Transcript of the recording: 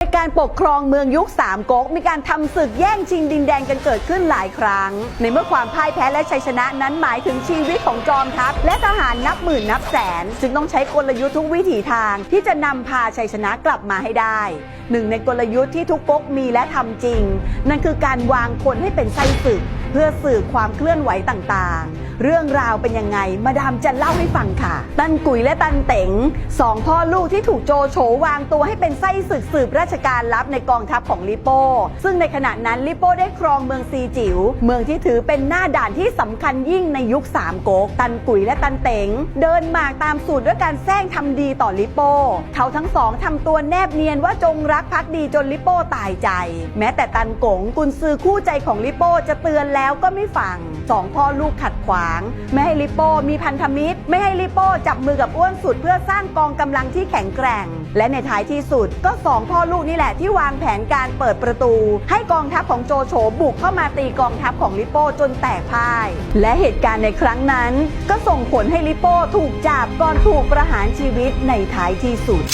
ในการปกครองเมืองยุคสามก๊กมีการทำศึกแย่งชิงดินแดนกันเกิดขึ้นหลายครั้ง ในเมื่อความพ่ายแพ้และชัยชนะนั้นหมายถึงชีวิตของจอมทัพ และทหารนับหมื่นนับแสน จึงต้องใช้กลยุทธ์ทุกวิถีทางที่จะนำพาชัยชนะกลับมาให้ได้ หนึ่งในกลยุทธ์ที่ทุกก๊กมีและทำจริง นั่นคือการวางคนให้เป็นไส้ศึก พื่อสื่อความเคลื่อนไหวต่างๆ เรื่องราวเป็นยังไง มาดามจะเล่าให้ฟังค่ะ ตันกุยและตันเต๋งสองพ่อลูกที่ถูกโจโฉวางตัวให้เป็นไส้ศึกสืบราชการลับในกองทัพของลิโป้ ซึ่งในขณะนั้นลิโป้ได้ครองเมืองซีจิว๋ว เมืองที่ถือเป็นหน้าด่านที่สำคัญยิ่งในยุคสามก๊กตันกุยและตันเต๋งเดินหมากตามสูตรด้วยการแซงทำดีต่อลิโป้ เขาทั้งสองทำตัวแนบเนียนว่าจงรักภักดีจนลิโป้ตายใจ แม้แต่ตันกงกุนซือคู่ใจของลิโป้จะเตือนแล้วแล้วก็ไม่ฟังสองพ่อลูกขัดขวาง ไม่ให้ลิโป้มีพันธมิตร ไม่ให้ลิโป้จับมือกับอ้วนสุด เพื่อสร้างกองกำลังที่แข็งแกร่ง และในท้ายที่สุดก็สองพ่อลูกนี่แหละที่วางแผนการเปิดประตู ให้กองทัพของโจโฉบุกเข้ามาตีกองทัพของลิโป้จนแตกพ่าย และเหตุการณ์ในครั้งนั้น ก็ส่งผลให้ลิโป้ถูกจับก่อนถูกประหารชีวิตในท้ายที่สุด